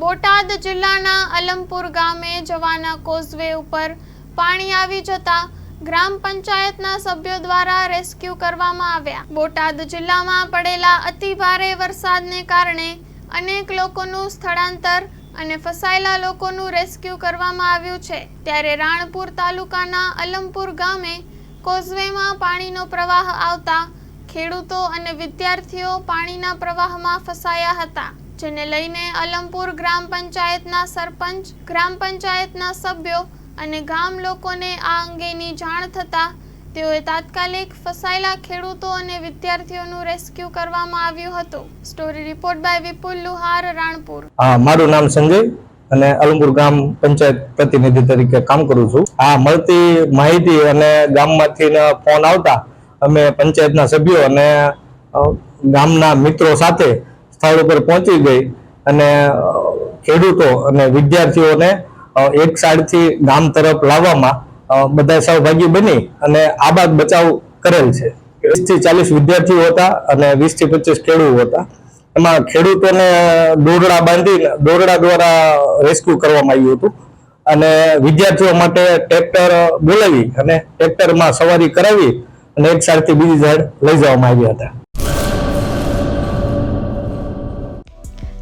બોટાદ જિલ્લાના અલમપુર ગામે જવાના કોઝવે ઉપર પાણી આવી જતા ગ્રામ પંચાયતના સભ્યો દ્વારા રેસ્ક્યુ કરવામાં આવ્યા. બોટાદ જિલ્લામાં પડેલા અતિ ભારે વરસાદને કારણે અનેક લોકોનું સ્થળાંતર અને ફસાયેલા લોકોનું રેસ્ક્યુ કરવામાં આવ્યું છે. ત્યારે રાણપુર તાલુકાના અલમપુર ગામે કોઝવેમાં પાણીનો પ્રવાહ આવતા ખેડૂતો અને વિદ્યાર્થીઓ પાણીના પ્રવાહમાં ફસાયા હતા. જેને લઈને અલમપુર ગ્રામ પંચાયતના સરપંચ, ગ્રામ પંચાયતના સભ્યો અને ગામ લોકોને આ અંગેની જાણ થતાં તેઓએ તાત્કાલિક ફસાયેલા ખેડૂતો અને વિદ્યાર્થીઓનું રેસ્ક્યુ કરવામાં આવ્યું હતું. Story report by Vipul Luhar, Ranpur. મારું નામ સંજય અને અલમપુર ગામ પંચાયત પ્રતિનિધિ તરીકે કામ કરું છું. આ મળતી માહિતી અને ગામમાંથી ફોન આવતા અમે પંચાયતના સભ્યો અને ગામના મિત્રો સાથે સ્થળ ઉપર પહોંચી ગઈ અને ખેડૂતો અને વિદ્યાર્થીઓને એક સાઈડથી ગામ તરફ લાવવામાં બધા સહભાગી બની અને આ બાદ બચાવ કરેલ છે. વીસથી ચાલીસ વિદ્યાર્થીઓ હતા અને વીસથી પચીસ ખેડૂતો હતા. એમાં ખેડૂતોને દોરડા બાંધીને, દોરડા દ્વારા રેસ્ક્યુ કરવામાં આવ્યું હતું. અને વિદ્યાર્થીઓ માટે ટ્રેક્ટર બોલાવી અને ટ્રેક્ટરમાં સવારી કરાવી અને એક સાઈડથી બીજી સાઈડ લઈ જવામાં આવ્યા હતા.